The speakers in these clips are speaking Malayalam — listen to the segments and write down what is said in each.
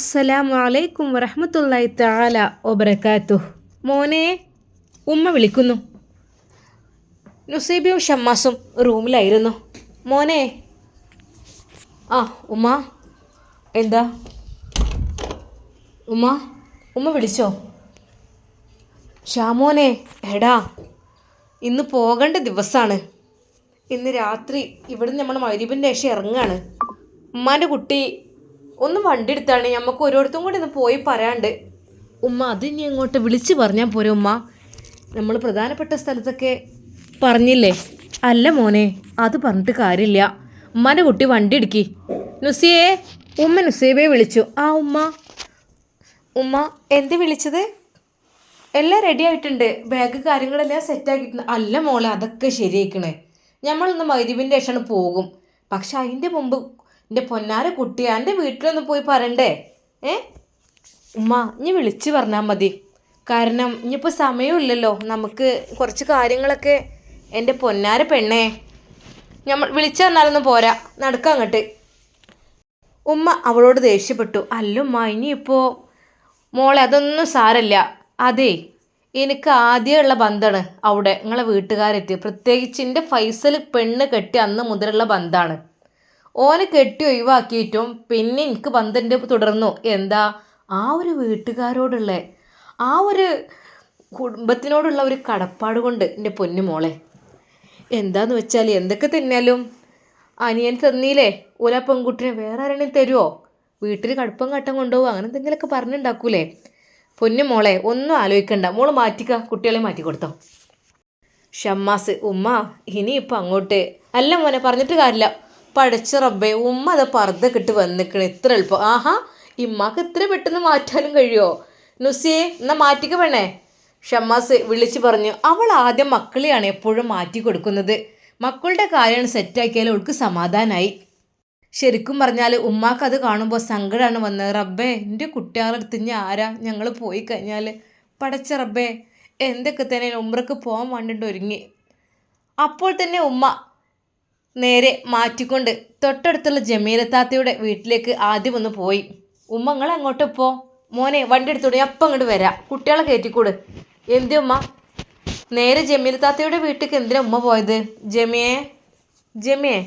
അസ്സലാമു അലൈക്കും വറഹമത്തല്ലായി താല ഒബരക്കാത്തു മോനെ ഉമ്മ വിളിക്കുന്നു. നുസൈബിയും ഷമ്മാസും റൂമിലായിരുന്നു. മോനെ ആ ഉമ്മ എന്താ? ഉമ്മ ഉമ്മ വിളിച്ചോ? ഷാമോനെ എടാ ഇന്ന് പോകേണ്ട ദിവസമാണ് ഇന്ന് രാത്രി ഇവിടുന്ന് നമ്മൾ മരുവിന്റെ ശേഷം ഇറങ്ങുകയാണ് ഉമ്മാന്റെ കുട്ടി ഒന്ന് വണ്ടി എടുത്താണ് നമുക്ക് ഓരോരുത്തരും കൂടി ഒന്ന് പോയി പറയാണ്ട്. ഉമ്മ അത് ഇനി അങ്ങോട്ട് വിളിച്ച് പറഞ്ഞാൽ പോരെ ഉമ്മ? നമ്മൾ പ്രധാനപ്പെട്ട സ്ഥലത്തൊക്കെ പറഞ്ഞില്ലേ? അല്ല മോനെ അത് പറഞ്ഞിട്ട് കാര്യമില്ല. ഉമ്മാന്റെ കുട്ടി വണ്ടി എടുക്കി. നുസിയെ ഉമ്മ നുസീബയെ വിളിച്ചു. ആ ഉമ്മ. ഉമ്മ എന്ത് വിളിച്ചത്? എല്ലാം റെഡി ആയിട്ടുണ്ട്. ബാഗ് കാര്യങ്ങളെല്ലാം സെറ്റ് ആക്കിയിട്ടുണ്ട്. അല്ല മോളെ അതൊക്കെ ശരിയാക്കണേ നമ്മളിന്ന് മൈദീപിന്റെ ശേഷമാണ് പോകും. പക്ഷെ അതിന്റെ മുമ്പ് എന്റെ പൊന്നാര കുട്ടി എന്റെ വീട്ടിലൊന്ന് പോയി പറയണ്ടേ? ഏ? ഉമ്മ ഇനി വിളിച്ച് പറഞ്ഞാൽ മതി. കാരണം ഇനിയിപ്പോൾ സമയമില്ലല്ലോ. നമുക്ക് കുറച്ച് കാര്യങ്ങളൊക്കെ എന്റെ പൊന്നാര പെണ്ണേ. നമ്മൾ വിളിച്ചു തന്നാലൊന്നും പോരാ. നടക്കാം അങ്ങോട്ട്. ഉമ്മ അവളോട് ദേഷ്യപ്പെട്ടു. അല്ലുമ്മ ഇനിയിപ്പോൾ മോളെ അതൊന്നും സാരല്ല. അതെ എനിക്ക് ആദ്യമുള്ള ബന്ധമാണ് അവിടെ. നിങ്ങളെ വീട്ടുകാരെത്തി പ്രത്യേകിച്ച് എന്റെ ഫൈസൽ പെണ്ണ് കെട്ടി അന്ന് മുതലുള്ള ബന്ധമാണ് ഓനെ കെട്ടി ഒഴിവാക്കിയിട്ടും പിന്നെ എനിക്ക് ബന്ധന്റെ തുടർന്നു. എന്താ? ആ ഒരു വീട്ടുകാരോടുള്ള ആ ഒരു കുടുംബത്തിനോടുള്ള ഒരു കടപ്പാട് കൊണ്ട് എന്റെ പൊന്നു മോളെ. എന്താന്ന് വെച്ചാൽ എന്തൊക്കെ തന്നാലും അനിയൻ തന്നീലേ ഓല പെൺകുട്ടിനെ വേറെ ആരെങ്കിലും തരുമോ വീട്ടിൽ കടുപ്പം കട്ടം കൊണ്ടുപോകും അങ്ങനെ എന്തെങ്കിലുമൊക്കെ പറഞ്ഞുണ്ടാക്കൂലേ? പൊന്നു മോളെ ഒന്നും ആലോചിക്കണ്ട. മോൾ മാറ്റിക്ക കുട്ടികളെ മാറ്റി കൊടുത്തോ. ഷമ്മാസ് ഉമ്മ ഇനിയിപ്പോൾ അങ്ങോട്ട്. അല്ല മോനെ പറഞ്ഞിട്ട് കാര്യമില്ല. പഠിച്ച റബ്ബേ ഉമ്മ അത് പർദ്ദ കിട്ട് വന്നിക്കണ. ഇത്ര എളുപ്പം. ആഹാ ഇമ്മക്ക് ഇത്ര പെട്ടെന്ന് മാറ്റാനും കഴിയുമോ നുസിയെ എന്നാ മാറ്റിക്ക വേണേ ഷമ്മാസ് വിളിച്ചു പറഞ്ഞു അവൾ ആദ്യം മക്കളെയാണ് എപ്പോഴും മാറ്റി കൊടുക്കുന്നത്. മക്കളുടെ കാര്യം സെറ്റാക്കിയാൽ അവൾക്ക് സമാധാനമായി ശരിക്കും പറഞ്ഞാൽ ഉമ്മാക്ക് അത് കാണുമ്പോൾ സങ്കടമാണ് വന്നത്. റബ്ബേ എന്റെ കുട്ടികളടുത്ത് ഞാൻ ആരാ? ഞങ്ങൾ പോയി കഴിഞ്ഞാൽ പടച്ച റബ്ബേ എന്തൊക്കെ തന്നെ ഉമ്രക്ക് പോകാൻ വേണ്ടിയിട്ട് ഒരുങ്ങി. അപ്പോൾ തന്നെ ഉമ്മ നേരെ മാറ്റിക്കൊണ്ട് തൊട്ടടുത്തുള്ള ജമീലത്താത്തയുടെ വീട്ടിലേക്ക് ആദ്യം ഒന്ന് പോയി. ഉമ്മ നിങ്ങൾ അങ്ങോട്ട് പോ. മോനെ വണ്ടി എടുത്തോടെ അപ്പം അങ്ങോട്ട് വരാം. കുട്ടികളെ കയറ്റിക്കൂട്. എന്തി ഉമ്മ? നേരെ ജമീലത്താത്തയുടെ വീട്ടിലേക്ക് എന്തിനാ ഉമ്മ പോയത്? ജമിയെ ജമിയെ.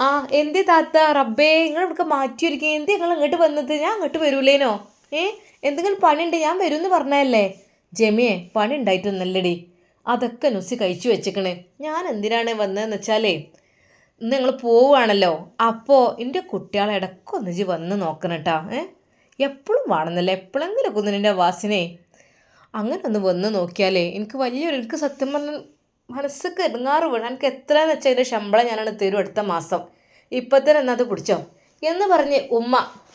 ആ എന്തി താത്ത? റബ്ബേ നിങ്ങൾ ഇവിടെ മാറ്റി ഒരുക്കി എന്തി നിങ്ങൾ ഇങ്ങോട്ട് വന്നത്? ഞാൻ അങ്ങോട്ട് വരൂലേനോ? ഏ എന്തെങ്കിലും പണിയുണ്ട്? ഞാൻ വരുമെന്ന് പറഞ്ഞതല്ലേ? ജമിയെ പണി ഉണ്ടായിട്ടൊന്നല്ലടി. അതൊക്കെ നുസി കഴിച്ചു വെച്ചേക്കണേ. ഞാൻ എന്തിനാണ് വന്നതെന്ന് വെച്ചാലേ ഇന്ന് നിങ്ങൾ പോവുകയാണല്ലോ അപ്പോൾ എന്റെ കുട്ടികളെ ഇടയ്ക്കൊന്നിച്ച് വന്ന് നോക്കണം കേട്ടോ ഏ? എപ്പോഴും വേണമെന്നല്ല എപ്പോഴെങ്കിലും ഒന്നിന്റെ വാസിനെ അങ്ങനെ ഒന്ന് വന്ന് നോക്കിയാലേ എനിക്ക് വലിയൊരു എനിക്ക് സത്യം പറഞ്ഞ മനസ്സൊക്കെ ഇറങ്ങാറ് വേണം. എനിക്ക് എത്രയെന്ന് വെച്ചാൽ അതിന്റെ ശമ്പളം ഞാനാണ് തരും അടുത്ത മാസം. ഇപ്പം തന്നെ എന്നാൽ അത് പിടിച്ചോ? എന്ന് പറഞ്ഞ് ഉമ്മ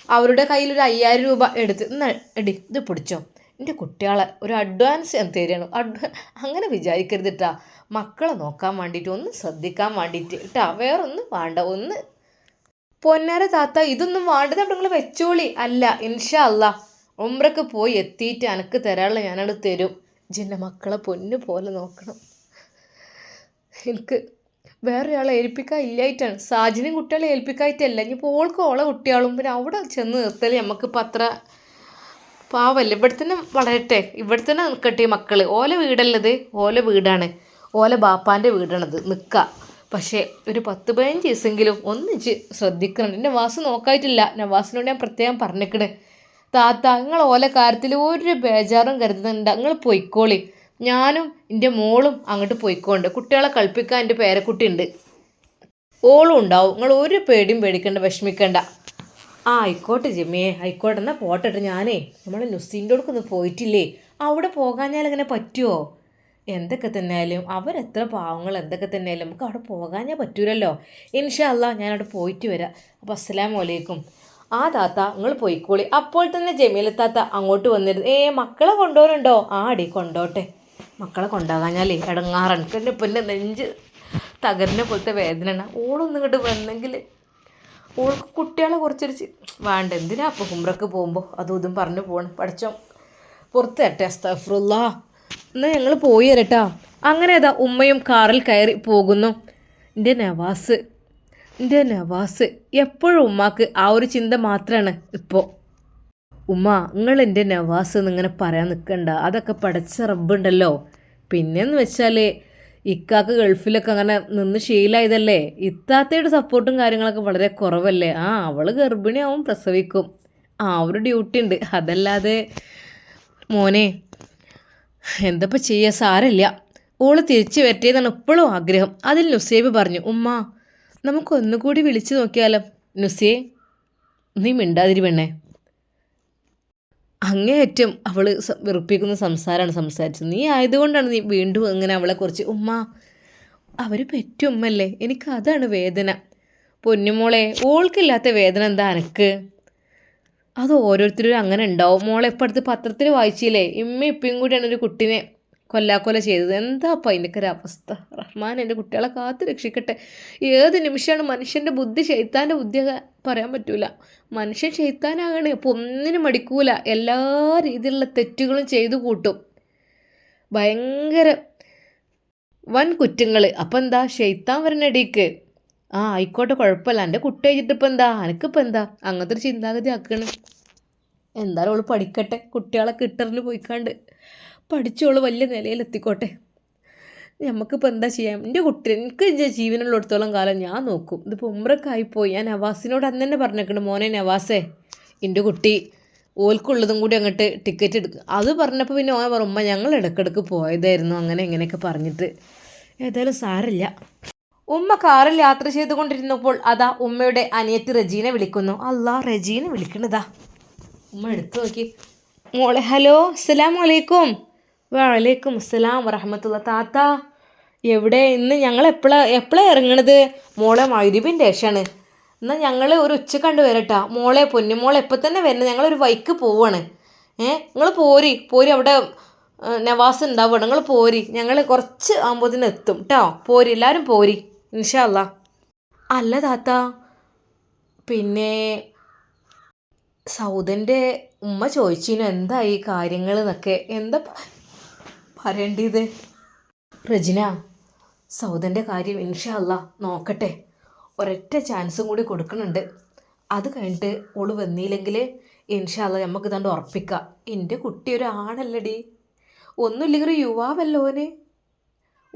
അവരുടെ കയ്യിൽ ഒരു അയ്യായിരം രൂപ എടുത്ത് എന്നാ എടി ഇത് പിടിച്ചോ? എന്റെ കുട്ടികളെ ഒരു അഡ്വാൻസ് ഞാൻ തരണം അഡ്വാ അങ്ങനെ വിചാരിക്കരുത് കേട്ടാ മക്കളെ നോക്കാൻ വേണ്ടിയിട്ട് ഒന്ന് ശ്രദ്ധിക്കാൻ വേണ്ടിയിട്ട്. കേട്ടാ വേറെ ഒന്നും വേണ്ട. ഒന്ന് പൊന്നാര താത്ത ഇതൊന്നും വേണ്ടത് അവിടെ നിങ്ങൾ വെച്ചോളി. അല്ല ഇൻഷാ അല്ല ഉമ്രക്ക് പോയി എത്തിയിട്ട് എനക്ക് തരാനുള്ള ഞാനത് തരും. ജിന്റെ മക്കളെ പൊന്നു പോലെ നോക്കണം. എനിക്ക് വേറൊരാളെ ഏൽപ്പിക്കാൻ ഇല്ലായിട്ടാണ്. സാജിനും കുട്ടികളെ ഏൽപ്പിക്കായിട്ടല്ല. ഇനിയിപ്പോൾ ഓൾക്ക് ഓളെ കുട്ടികളും. പിന്നെ അവിടെ ചെന്ന് നിർത്തൽ നമുക്കിപ്പോൾ അത്ര പാവല്ലേ ഇവിടെ വളരട്ടെ. ഇവിടെ നിൽക്കട്ടെ മക്കൾ ഓല വീടല്ലത്? ഓല വീടാണ്. ഓല ബാപ്പാന്റെ വീടാണത്. നിൽക്കുക പക്ഷേ ഒരു പത്ത് പതിനഞ്ച് ദിവസമെങ്കിലും ഒന്നിച്ച് ശ്രദ്ധിക്കണം. എന്റെ വാസ് നോക്കായിട്ടില്ല. നവാസിനോട് ഞാൻ പ്രത്യേകം പറഞ്ഞേക്കണ്. താത്ത നിങ്ങൾ ഓല കാര്യത്തിൽ ഒരു ബേജാറും കരുതുന്നുണ്ട്. നിങ്ങൾ പൊയ്ക്കോളി. ഞാനും എന്റെ മോളും അങ്ങോട്ട് പോയിക്കൊണ്ട്. കുട്ടികളെ കളിപ്പിക്കാൻ എന്റെ പേരക്കുട്ടി ഉണ്ട് ഓളും ഉണ്ടാവും. നിങ്ങൾ ഒരു പേടിയും പേടിക്കേണ്ട വിഷമിക്കണ്ട. ആ ആയിക്കോട്ടെ ജിമ്മിയെ ആയിക്കോട്ടെ. എന്നാൽ പോട്ടെ ഞാനേ. നമ്മളെ നുസീന്റെ അടുക്കൊന്ന് പോയിട്ടില്ലേ അവിടെ പോകാഞ്ഞാൽ അങ്ങനെ പറ്റുമോ എന്തൊക്കെ തന്നെയാലും അവരെത്ര പാവങ്ങൾ എന്തൊക്കെ തന്നെയാലും നമുക്ക് അവിടെ പോകാഞ്ഞാൽ പറ്റൂലല്ലോ. ഇൻഷല്ല ഞാൻ അവിടെ പോയിട്ട് വരാം. അപ്പോൾ അസ്സലാം വലൈക്കും ആ താത്ത നിങ്ങൾ പോയിക്കോളി. അപ്പോൾ തന്നെ ജമീല താത്ത അങ്ങോട്ട് വന്നിരുന്നു. ഏ മക്കളെ കൊണ്ടുപോകുന്നുണ്ടോ ആ അടി കൊണ്ടോട്ടെ. മക്കളെ കൊണ്ടാകാഞ്ഞാലേ എനിക്ക് എന്റെ പിന്നെ നെഞ്ച് തകരനെ പോലത്തെ വേദനയാണ്. ഓളൊന്നും ഇങ്ങോട്ട് വന്നെങ്കിൽ ഓൾക്ക് കുട്ടികളെ കുറച്ചൊരു വേണ്ട എന്തിനാ അപ്പോൾ ഹുമ്രക്ക് പോകുമ്പോൾ അതും ഇതും പറഞ്ഞു പോകണം പഠിച്ചോ. പുറത്ത് തരട്ടെ അസ്തഫറുല്ല എന്നാൽ ഞങ്ങൾ പോയി തരട്ടാ അങ്ങനെ അതാ ഉമ്മയും കാറിൽ കയറി പോകുന്നു. എന്റെ നവാസ് എന്റെ നവാസ്. എപ്പോഴും ഉമ്മാക്ക് ആ ഒരു ചിന്ത മാത്രമാണ് ഇപ്പോൾ ഉമ്മ നിങ്ങൾ എന്റെ നവാസ് എന്നിങ്ങനെ പറയാൻ നിൽക്കണ്ട അതൊക്കെ പഠിച്ച റബ്ബുണ്ടല്ലോ പിന്നെന്ന് വെച്ചാൽ ഇക്കാക്ക് ഗൾഫിലൊക്കെ അങ്ങനെ നിന്ന് ശീലമായതല്ലേ ഇത്താത്തയുടെ സപ്പോർട്ടും കാര്യങ്ങളൊക്കെ വളരെ കുറവല്ലേ? ആ അവൾ ഗർഭിണിയാവും പ്രസവിക്കും. ആ ഒരു ഡ്യൂട്ടി ഉണ്ട്. അതല്ലാതെ മോനെ എന്തപ്പോൾ ചെയ്യുക സാരമില്ല. ഓൾ തിരിച്ചു വരട്ടേന്നാണ് ഇപ്പോഴും ആഗ്രഹം. അതിൽ നുസേബ് പറഞ്ഞു ഉമ്മ നമുക്കൊന്നുകൂടി വിളിച്ചു നോക്കിയാലോ. നുസേ നീ മിണ്ടാതിരി പെണ്ണേ. അങ്ങേയറ്റം അവൾ വെറുപ്പിക്കുന്ന സംസാരമാണ് സംസാരിച്ചത്. നീ ആയതുകൊണ്ടാണ് നീ വീണ്ടും അങ്ങനെ അവളെ അവളെക്കുറിച്ച് ഉമ്മ അവർ എനിക്ക് അതാണ് വേദന. പൊന്നുമോളെ ഓൾക്കില്ലാത്ത വേദന എന്താ എനക്ക് അത് ഓരോരുത്തരും അങ്ങനെ ഉണ്ടാവും. മോളെ ഇപ്പം അടുത്ത് പത്രത്തിൽ വായിച്ചില്ലേ? ഇമ്മ ഇപ്പം കൂടിയാണ് ഒരു കുട്ടീനെ കൊല്ലാക്കൊല ചെയ്തത്. എന്താ അപ്പം അതിന്റെയൊക്കെ ഒരു അവസ്ഥ? റഹ്മാൻ എന്റെ കുട്ടികളെ കാത്ത് രക്ഷിക്കട്ടെ. ഏത് നിമിഷമാണ് മനുഷ്യന്റെ ബുദ്ധി ചെയ്ത്താന്റെ ബുദ്ധി പറയാൻ പറ്റൂല. മനുഷ്യൻ ചെയ്ത്താനാകണേ അപ്പോൾ ഒന്നിനും മടിക്കൂല. എല്ലാ രീതിയിലുള്ള തെറ്റുകളും ചെയ്തു കൂട്ടും. ഭയങ്കര വൻ കുറ്റങ്ങൾ അപ്പം എന്താ? ഷെയ്ത്താൻ വരണടിക്ക് ആ ആയിക്കോട്ടെ കുഴപ്പമില്ല. എന്റെ കുട്ടി കഴിച്ചിട്ടിപ്പോൾ എന്താ? എനിക്കിപ്പോൾ എന്താ? അങ്ങനത്തെ ഒരു ചിന്താഗതി ആക്കണം. എന്തായാലും അവൾ പഠിക്കട്ടെ. കുട്ടികളെ കിട്ടറിന് പോയിക്കാണ്ട്. പഠിച്ചോൾ വലിയ നിലയിലെത്തിക്കോട്ടെ. നമുക്കിപ്പോൾ എന്താ ചെയ്യാം? എന്റെ കുട്ടി എനിക്ക് ജീവനുള്ളിടത്തോളം കാലം ഞാൻ നോക്കും. ഇതിപ്പോൾ ഉമ്രക്കായിപ്പോയി ഞാൻ നവാസിനോട് അന്ന് തന്നെ പറഞ്ഞേക്കണം മോനെ നവാസേ എന്റെ കുട്ടി ഓൽക്കുള്ളതും കൂടി അങ്ങോട്ട് ടിക്കറ്റ് എടുക്കും. അത് പറഞ്ഞപ്പോൾ പിന്നെ ഓൻ ഉമ്മ ഞങ്ങൾ ഇടയ്ക്കിടയ്ക്ക് പോയതായിരുന്നു. അങ്ങനെ ഇങ്ങനെയൊക്കെ പറഞ്ഞിട്ട്. ഏതായാലും സാരമില്ല ഉമ്മ കാറിൽ യാത്ര ചെയ്തുകൊണ്ടിരുന്നപ്പോൾ അതാ ഉമ്മയുടെ അനിയത്തി റജീനെ വിളിക്കുന്നു. അല്ലാ റജീനെ വിളിക്കണതാ. ഉമ്മ എടുത്തു നോക്കി. മോളെ ഹലോ അസ്സലാം വലൈക്കും അസ്സലാം വറഹമത്തുള്ള താത്ത. എവിടെ? ഇന്ന് ഞങ്ങൾ എപ്പോഴാണ് എപ്പോഴാണ് ഇറങ്ങണത്? മോളെ മൈരുബിന്റെ ശേഷമാണ് എന്നാൽ ഞങ്ങൾ ഒരു ഉച്ച കണ്ട് വരട്ടാ. മോളെ പൊന്നു മോളെ എപ്പോൾ തന്നെ വരുന്നത് ഞങ്ങളൊരു വൈക്ക് പോവാണ്. ഏ? നിങ്ങൾ പോരി. പോരി അവിടെ നവാസ് ഉണ്ടാവുക നിങ്ങൾ പോരി. ഞങ്ങൾ കുറച്ച് ആകുമ്പോഴത്തേന് എത്തും. കേട്ടോ പോരി. എല്ലാവരും പോരി. ഇൻഷല്ല അല്ല താത്ത. പിന്നെ സൗദന്റെ ഉമ്മ ചോദിച്ചിനു എന്തായി കാര്യങ്ങൾ എന്നൊക്കെ. എന്താ പറയേണ്ടത്? റജിന സൗദന്റെ കാര്യം ഇൻഷാ അല്ല നോക്കട്ടെ. ഒരൊറ്റ ചാൻസും കൂടി കൊടുക്കുന്നുണ്ട്. അത് കഴിഞ്ഞിട്ട് ഓൾ വന്നില്ലെങ്കിൽ ഇൻഷാല്ല നമുക്ക് ഇതാണ്ട് ഉറപ്പിക്കാം. എന്റെ കുട്ടി ഒരു ആണല്ലടി ഒന്നുമില്ലെങ്കിൽ ഒരു യുവാവല്ലോ ഓന്?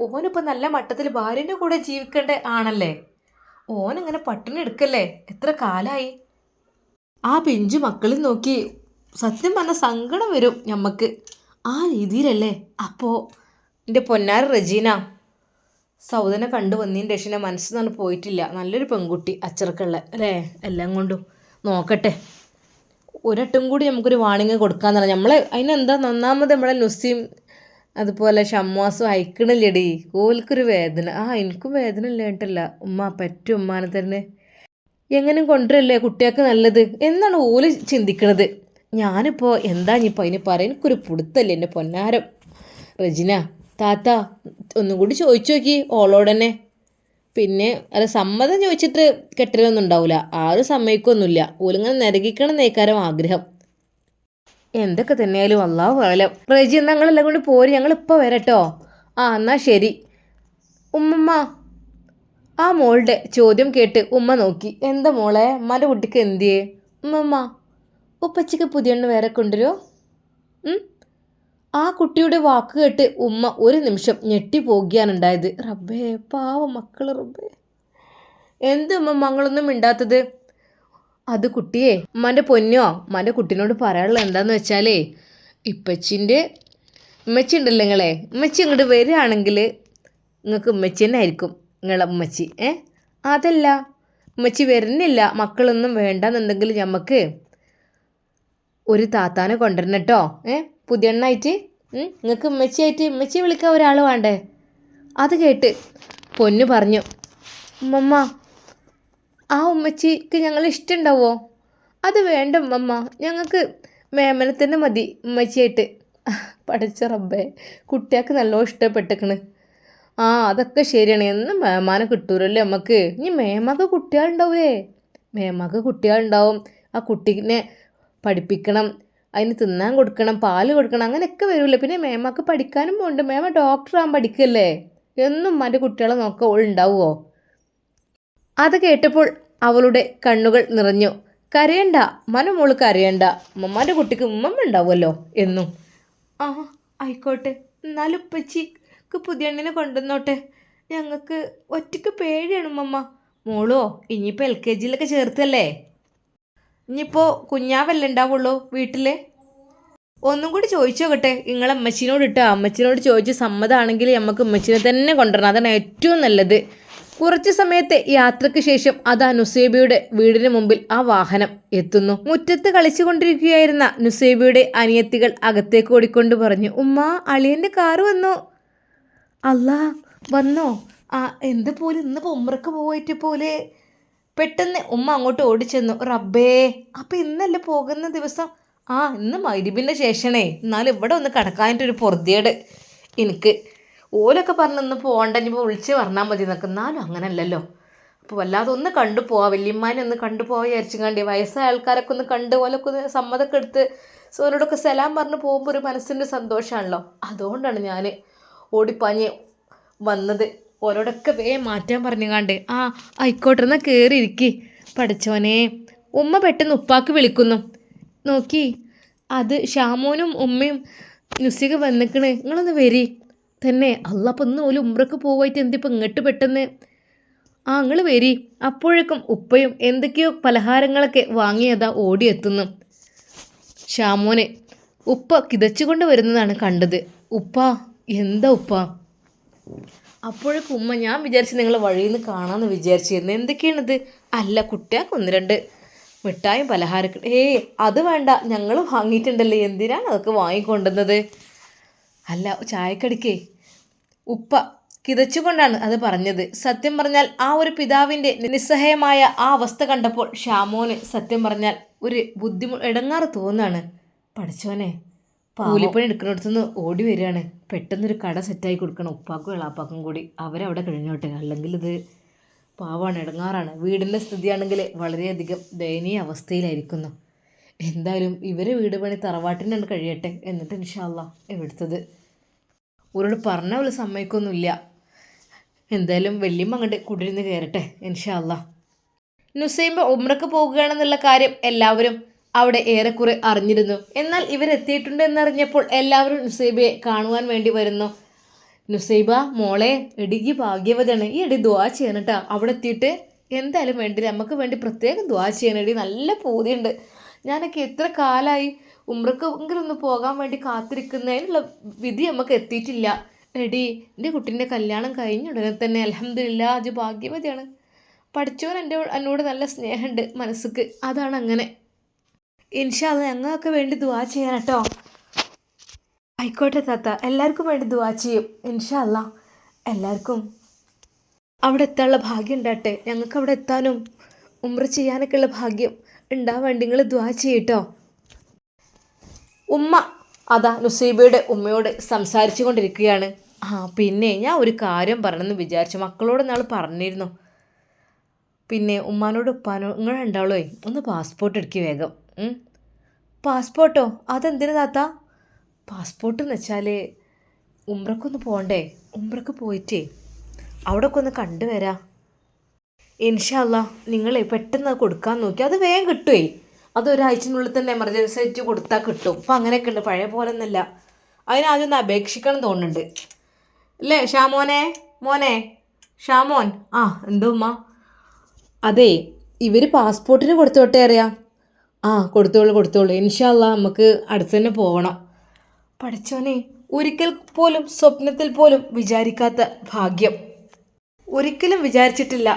ഓനിപ്പോൾ നല്ല മട്ടത്തിൽ ഭാര്യന്റെ കൂടെ ജീവിക്കേണ്ട ആണല്ലേ? ഓനങ്ങനെ പട്ടിണി എടുക്കല്ലേ? എത്ര കാലായി? ആ പിഞ്ചു മക്കളിൽ നോക്കി സത്യം പറഞ്ഞ സങ്കടം വരും ഞമ്മക്ക്. ആ രീതിയിലല്ലേ? അപ്പോൾ എന്റെ പൊന്നാർ റജീന സൗദനെ കണ്ടു വന്നതിന്റെ ശേഷം മനസ്സിൽ നിന്ന് പോയിട്ടില്ല. നല്ലൊരു പെൺകുട്ടി അച്ചറക്കുള്ള അല്ലേ? എല്ലാം കൊണ്ടും. നോക്കട്ടെ. ഒരട്ടും കൂടി നമുക്കൊരു വാണിംഗ് കൊടുക്കാന്ന് നമ്മളെ അതിനെന്താ നന്നാമത് നമ്മളെ നുസീം അതുപോലെ ഷമ്മാസും അയക്കണില്ലടി? ഓൽക്കൊരു വേദന. ആ എനിക്കും വേദന ഇല്ലായിട്ടല്ല ഉമ്മ പറ്റും ഉമ്മാനെ തന്നെ. എങ്ങനെ കൊണ്ടുവരല്ലേ കുട്ടികൾക്ക് നല്ലത്? എന്നാണ് ഓൽ ചിന്തിക്കണത്. ഞാനിപ്പോൾ എന്താ ഇനിയിപ്പോൾ അതിന് പറയാൻ? എനിക്കൊരു പുടുത്തല്ലേ എന്റെ പൊന്നാരം. റജിന താത്ത ഒന്നും കൂടി ചോദിച്ചു നോക്കി ഓളോട് തന്നെ പിന്നെ അല്ല സമ്മതം ചോദിച്ചിട്ട് കെട്ടലൊന്നും ഉണ്ടാവില്ല ആരും സമ്മതിക്കൊന്നുമില്ല. ഓലിങ്ങനെ നിരകിക്കണം നേക്കാരം ആഗ്രഹം. എന്തൊക്കെ തന്നെയായാലും അള്ളാഹു കാലം റജി എന്നാൽ ഞങ്ങളെല്ലാം കൊണ്ട് പോര്. ഞങ്ങളിപ്പോൾ വരട്ടോ. ആ എന്നാൽ ശരി. ഉമ്മമ്മ ആ മോളുടെ ചോദ്യം കേട്ട് ഉമ്മ നോക്കി. എന്താ മോളെ? ഉമ്മാന്റെ കുട്ടിക്ക് എന്തിയേ ഉമ്മമ്മ ഉപ്പച്ചക്ക് പുതിയണ്ണ് വേറെ കൊണ്ടുവരുമോ ആ കുട്ടിയുടെ വാക്ക് കേട്ട് ഉമ്മ ഒരു നിമിഷം ഞെട്ടി പോകുകയാണ് ഉണ്ടായത്. റബ്ബേ പാവ മക്കൾ റബ്ബേ. എന്ത് ഉമ്മ മങ്ങളൊന്നും മിണ്ടാത്തത്? അത് കുട്ടിയെ ഉമ്മാന്റെ പൊന്നോ? ഉമ്മാന്റെ കുട്ടീനോട് പറയാനുള്ളത് എന്താന്ന് വെച്ചാലേ ഇപ്പച്ചിന്റെ ഉമ്മച്ചി ഉണ്ടല്ലോ നിങ്ങളെ. ഉമ്മച്ചി ഇങ്ങോട്ട് വരികയാണെങ്കിൽ നിങ്ങൾക്ക് ഉമ്മച്ചി തന്നെ ആയിരിക്കും നിങ്ങളെ ഉമ്മച്ചി. ഏ? അതല്ല ഉമ്മച്ചി വരുന്നില്ല മക്കളൊന്നും വേണ്ടെന്നുണ്ടെങ്കിൽ ഞമ്മക്ക് ഒരു താത്താനെ കൊണ്ടുവരണം കേട്ടോ ഏ? പുതിയണ്ണായിട്ട്? നിങ്ങൾക്ക് ഉമ്മച്ചിയായിട്ട് ഉമ്മച്ചി വിളിക്കാൻ ഒരാൾ വേണ്ടേ? അത് കേട്ട് പൊന്നു പറഞ്ഞു. ഉമ്മമ്മ ആ ഉമ്മച്ചിക്ക് ഞങ്ങൾ ഇഷ്ടമുണ്ടാവോ അത് വേണ്ട ഉമ്മമ്മ ഞങ്ങൾക്ക് മേമനെ മതി ഉമ്മച്ചിയായിട്ട്. പഠിച്ച റബ്ബേ കുട്ടികൾക്ക് നല്ലോണം ഇഷ്ടപ്പെട്ടിക്കണ്. ആ അതൊക്കെ ശരിയാണ്. എന്നും മേമാനെ കിട്ടൂരല്ലേ നമുക്ക് ഇനി മേമക്ക് കുട്ടികളുണ്ടാവൂലേ മേമക്ക് കുട്ടികളുണ്ടാവും ആ കുട്ടീനെ പഠിപ്പിക്കണം അതിന് തിന്നാൻ കൊടുക്കണം പാൽ കൊടുക്കണം അങ്ങനെയൊക്കെ വരില്ല പിന്നെ മേമക്ക് പഠിക്കാനും പോണ്ട്. മേമ ഡോക്ടറാകാൻ പഠിക്കല്ലേ? എന്നും ഉമ്മാന്റെ കുട്ടികളെ നോക്കുക ഓൾ ഉണ്ടാവുമോ അത് കേട്ടപ്പോൾ അവളുടെ കണ്ണുകൾ നിറഞ്ഞു. കരയണ്ട മനു മോൾ കരയണ്ട. ഉമ്മമാന്റെ കുട്ടിക്ക് ഉമ്മമ്മ ഉണ്ടാവുമല്ലോ എന്നും. ആ ആയിക്കോട്ടെ. എന്നാലും ഉപ്പച്ചിക്ക് പുതിയ എണ്ണിനെ കൊണ്ടുവന്നോട്ടെ. ഞങ്ങൾക്ക് ഒറ്റയ്ക്ക് പേടിയാണ് ഉമ്മമ്മ. മോളോ ഇനിയിപ്പോൾ എൽ കെ ജിയിലൊക്കെ ചേർത്തല്ലേ? ഇനിയിപ്പോൾ കുഞ്ഞാവല്ലേ ഉണ്ടാവുള്ളൂ വീട്ടിൽ ഒന്നും കൂടി ചോദിച്ചു നോക്കട്ടെ നിങ്ങളെ അമ്മച്ചിനോട് ഇട്ടോ? അമ്മച്ചിനോട് ചോദിച്ച് സമ്മതമാണെങ്കിൽ നമുക്ക് അമ്മച്ചിനെ തന്നെ കൊണ്ടുവരണം. അതാണ് ഏറ്റവും നല്ലത്. കുറച്ച് സമയത്തെ യാത്രയ്ക്ക് ശേഷം അതാ നുസേബിയുടെ വീടിന് മുമ്പിൽ ആ വാഹനം എത്തുന്നു. മുറ്റത്ത് കളിച്ചുകൊണ്ടിരിക്കുകയായിരുന്ന നുസേബിയുടെ അനിയത്തികൾ അകത്തേക്ക് ഓടിക്കൊണ്ട് പറഞ്ഞു ഉമ്മ അളിയന്റെ കാറ് വന്നു. അല്ല വന്നോ? ആ എന്ത് പോലെ ഇന്ന് ഉമ്രക്ക് പോയിട്ട് പോലെ പെട്ടെന്ന് ഉമ്മ അങ്ങോട്ട് ഓടിച്ചെന്നു. റബ്ബേ അപ്പം ഇന്നല്ലേ പോകുന്ന ദിവസം? ആ ഇന്ന് മൈരിബിന്റെ ശേഷണേ. എന്നാലും ഇവിടെ ഒന്ന് കിടക്കാനായിട്ടൊരു പൊറുതിയേട്. എനിക്ക് ഓലൊക്കെ പറഞ്ഞ് ഒന്ന് പോകണ്ട ഇനി വിളിച്ച് പറഞ്ഞാൽ മതി എന്നൊക്കെ. എന്നാലും അങ്ങനല്ലല്ലോ. അപ്പോൾ വല്ലാതെ ഒന്ന് കണ്ടു പോവാം. വല്യമ്മാനെ ഒന്ന് കണ്ടു പോവാ വിചാരിച്ചു കണ്ടി. വയസ്സായ ആൾക്കാരൊക്കെ ഒന്ന് കണ്ട് ഓലൊക്കെ ഒന്ന് സമ്മതമൊക്കെ എടുത്ത് സോനോടൊക്കെ സലാം പറഞ്ഞ് പോകുമ്പോൾ ഒരു മനസ്സിന്റെ സന്തോഷമാണല്ലോ അതുകൊണ്ടാണ് ഞാൻ ഓടിപ്പാഞ്ഞ് വന്നത്. ഓരോടൊക്കെ വേ മാറ്റാൻ പറഞ്ഞുകാണ്ട് ആ ആയിക്കോട്ടെ എന്നാൽ കയറി ഇരിക്കി പഠിച്ചോനെ ഉമ്മ പെട്ടെന്ന് ഉപ്പാക്ക് വിളിക്കുന്നു. നോക്കി അത് ഷാമോനും ഉമ്മയും നുസിക വന്നിക്കണ്. നിങ്ങളൊന്ന് വരി. തന്നെ അല്ല അപ്പം ഇന്ന് ഒരു ഉമ്രക്ക് പോവായിട്ട് എന്തിപ്പോൾ ഇങ്ങോട്ട് പെട്ടെന്ന്? ആ നിങ്ങൾ വരി. അപ്പോഴേക്കും ഉപ്പയും എന്തൊക്കെയോ പലഹാരങ്ങളൊക്കെ വാങ്ങിയതാ ഓടിയെത്തുന്നു. ഷാമോനെ ഉപ്പ കിതച്ചുകൊണ്ട് വരുന്നതാണ് കണ്ടത്. ഉപ്പ എന്താ ഉപ്പ? അപ്പോഴേക്കും ഉമ്മ ഞാൻ വിചാരിച്ചു നിങ്ങൾ വഴിയിൽ നിന്ന് കാണാമെന്ന് വിചാരിച്ചിരുന്നു. എന്തൊക്കെയാണിത്? അല്ല കുട്ടിയാക്ക് ഒന്ന് രണ്ട് മിഠായും പലഹാരം ഏയ് അത് വേണ്ട. ഞങ്ങൾ വാങ്ങിയിട്ടുണ്ടല്ലേ. എന്തിനാണ് അതൊക്കെ വാങ്ങിക്കൊണ്ടുവന്നത്? അല്ല ചായക്കടിക്കേ. ഉപ്പ കിതച്ചുകൊണ്ടാണ് അത് പറഞ്ഞത്. സത്യം പറഞ്ഞാൽ ആ ഒരു പിതാവിന്റെ നിസ്സഹായമായ ആ അവസ്ഥ കണ്ടപ്പോൾ ഷാമോന് സത്യം പറഞ്ഞാൽ ഒരു ബുദ്ധിമു ഇടങ്ങാറ് തോന്നാണ്. പഠിച്ചോനെ കൂലിപ്പണി എടുക്കുന്നിടത്തുനിന്ന് ഓടി വരികയാണ്. പെട്ടെന്നൊരു കട സെറ്റായി കൊടുക്കണം. ഉപ്പാക്കും ഇളാപ്പാക്കും കൂടി. അവരവിടെ കഴിഞ്ഞോട്ടെ. അല്ലെങ്കിൽ ഇത് പാവാണ് ഇടങ്ങാറാണ്. വീടിന്റെ സ്ഥിതിയാണെങ്കിൽ വളരെയധികം ദയനീയ അവസ്ഥയിലായിരിക്കുന്നു. എന്തായാലും ഇവരെ വീട് പണി തറവാട്ടിനാണ് കഴിയട്ടെ എന്നിട്ട് ഇൻഷാല്ല എവിടുത്തത് ഒരോട് പറഞ്ഞ പോലെ സമ്മതിക്കൊന്നുമില്ല. എന്തായാലും വല്യമ്മ അങ്ങോട്ട് കുടിരുന്ന് കയറട്ടെ ഇൻഷാല്ല നുസൈമ്പ ഉമ്രക്ക് പോകുകയാണെന്നുള്ള കാര്യം എല്ലാവരും അവിടെ ഏറെക്കുറെ അറിഞ്ഞിരുന്നു. എന്നാൽ ഇവരെത്തിയിട്ടുണ്ട് എന്നറിഞ്ഞപ്പോൾ എല്ലാവരും നുസൈബയെ കാണുവാൻ വേണ്ടി വരുന്നു. നുസൈബ മോളെ എടിക്ക് ഭാഗ്യവതിയാണ്. ഈ എടി ദ്വാ ചെയ്യണട്ടാ അവിടെ എത്തിയിട്ട് എന്തായാലും വേണ്ടില്ല. നമുക്ക് വേണ്ടി പ്രത്യേകം ദ്വാ ചെയ്യണടി നല്ല പൂതിയുണ്ട്. ഞാനൊക്കെ എത്ര കാലമായി ഉമ്രക്ക് എങ്കിലും ഒന്ന് പോകാൻ വേണ്ടി കാത്തിരിക്കുന്നതിനുള്ള വിധി നമുക്ക് എത്തിയിട്ടില്ല. എടി എന്റെ കുട്ടീന്റെ കല്യാണം കഴിഞ്ഞ ഉടനെ തന്നെ അലഹമില്ല അത് ഭാഗ്യവതിയാണ്. പഠിച്ചവൻ എന്റെ എന്നോട് നല്ല സ്നേഹമുണ്ട് മനസ്സിക്ക്. അതാണ് അങ്ങനെ. ഇൻഷാല്ല ഞങ്ങൾക്ക് വേണ്ടി ദുവാ ചെയ്യാൻ കേട്ടോ ആയിക്കോട്ടെ താത്ത എല്ലാവർക്കും വേണ്ടി ദുവാ ചെയ്യും ഇൻഷാല്ല എല്ലാവർക്കും അവിടെ എത്താനുള്ള ഭാഗ്യം ഉണ്ടാട്ടെ ഞങ്ങൾക്ക് അവിടെ എത്താനും ഉമ്ര ചെയ്യാനൊക്കെയുള്ള ഭാഗ്യം ഉണ്ടാ വേണ്ടി നിങ്ങൾ ദുവാ ചെയ്യട്ടോ ഉമ്മ അതാ നുസൈബയുടെ ഉമ്മയോട് സംസാരിച്ചു കൊണ്ടിരിക്കുകയാണ്. ആ പിന്നെ ഞാൻ ഒരു കാര്യം പറയണമെന്ന് വിചാരിച്ചു. മക്കളോട് നാൾ പറഞ്ഞിരുന്നു. പിന്നെ ഉമ്മാനോട് ഉപ്പാനോ നിങ്ങൾ ഉണ്ടാവുള്ളൂ ഒന്ന് പാസ്പോർട്ട് എടുക്കി വേഗം. പാസ്പോർട്ടോ? അതെന്തിനു താത്ത? പാസ്പോർട്ട് എന്ന് വെച്ചാൽ ഉമ്രക്കൊന്ന് പോകണ്ടേ ഉമ്രക്ക് പോയിട്ടേ. അവിടെ ഒക്കെ ഒന്ന് കണ്ടുവരാ ഇൻഷല്ല നിങ്ങളെ പെട്ടെന്ന് കൊടുക്കാൻ നോക്കി. അത് വേഗം കിട്ടുമേ അത് ഒരാഴ്ചനുള്ളിൽ തന്നെ എമർജൻസി ആയിട്ട് കൊടുത്താൽ കിട്ടും. അപ്പം അങ്ങനെയൊക്കെ ഉണ്ട്. പഴയ പോലെ ഒന്നല്ല അതിനാദ്യം ഒന്ന് അപേക്ഷിക്കണം തോന്നുന്നുണ്ട്. അല്ലേ ഷാമോനെ? മോനെ? ഷാമോൻ? ആ എന്തോ ഉമ്മ. അതേ ഇവർ പാസ്പോർട്ടിന് കൊടുത്തോട്ടെ അറിയാം. ആ കൊടുത്തോളൂ കൊടുത്തോളൂ. ഇൻഷാല്ല നമുക്ക് അടുത്ത് തന്നെ പോകണം. പഠിച്ചോനെ ഒരിക്കൽ പോലും സ്വപ്നത്തിൽ പോലും വിചാരിക്കാത്ത ഭാഗ്യം. ഒരിക്കലും വിചാരിച്ചിട്ടില്ല.